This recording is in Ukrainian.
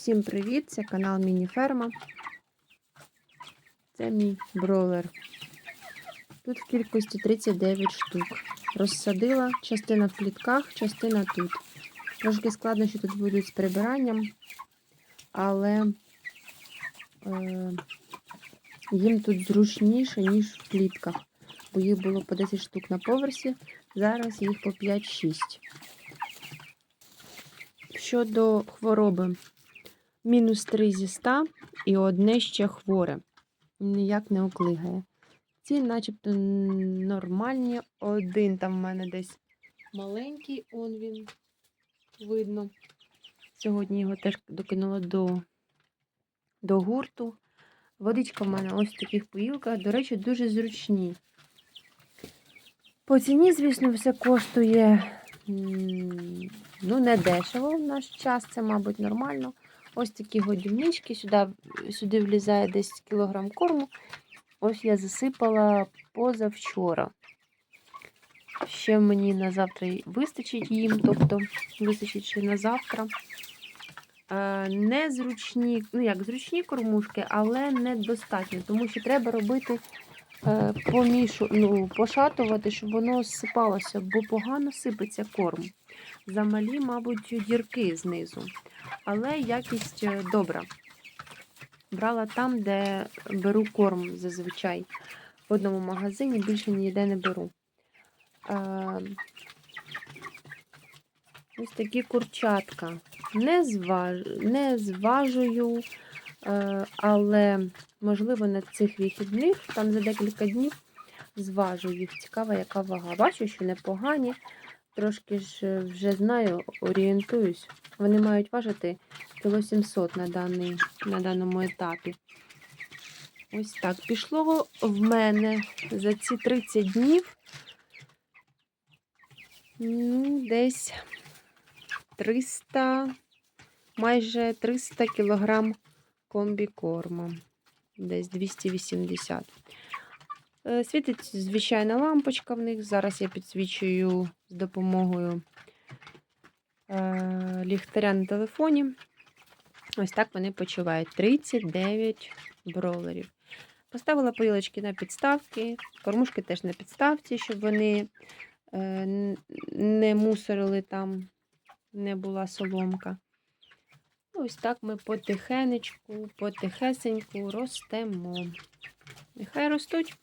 Всім привіт! Це канал Мініферма. Це мій бройлер. Тут в кількості 39 штук. Розсадила частина в клітках, частина тут. Трошки складно, що тут будуть з прибиранням, але е, їм тут зручніше, ніж в клітках. Бо їх було по 10 штук на поверсі, зараз їх по 5-6. Щодо хвороби, мінус 3 зі 100 і одне ще хворе. Ніяк не оклигає. Ці начебто нормальні. Один там в мене десь маленький, он він видно. Сьогодні його теж докинула до, до гурту. Водичка в мене ось в таких поїлках, до речі, дуже зручні. По ціні, звісно, все коштує ну, не дешево в наш час, це, мабуть, нормально. Ось такі годівнички, сюди, сюди влізає десь кілограм корму. Ось я засипала позавчора. Ще мені на завтра вистачить їм, тобто вистачить ще на завтра. Е, Незручні, ну як зручні кормушки, але недостатньо, тому що треба робити помішу, ну, пошатувати, щоб воно сипалося, бо погано сипеться корм. Замалі, мабуть, дірки знизу. Але якість е, добра. Брала там, де беру корм зазвичай. В одному магазині більше ніде не беру. Е, Ось такі курчатка. Не, зваж... не зважую, е, але, можливо, на цих вихідних, там за декілька днів, зважу їх. Цікава, яка вага. Бачу, що непогані. Трошки ж вже знаю, орієнтуюсь. Вони мають важити кіло 700 на, даний, на даному етапі. Ось так. Пішло в мене за ці 30 днів десь 300, майже 300 кілограм комбікорму. Десь 280. Е, Світить звичайна лампочка в них. Зараз я підсвічую з допомогою е, ліхтаря на телефоні. Ось так вони почувають. 39 бролерів. Поставила поїлочки на підставки, кормушки теж на підставці, щоб вони е, не мусорили там, не була соломка. Ось так ми потихенечку, потихесеньку ростемо. Нехай ростуть.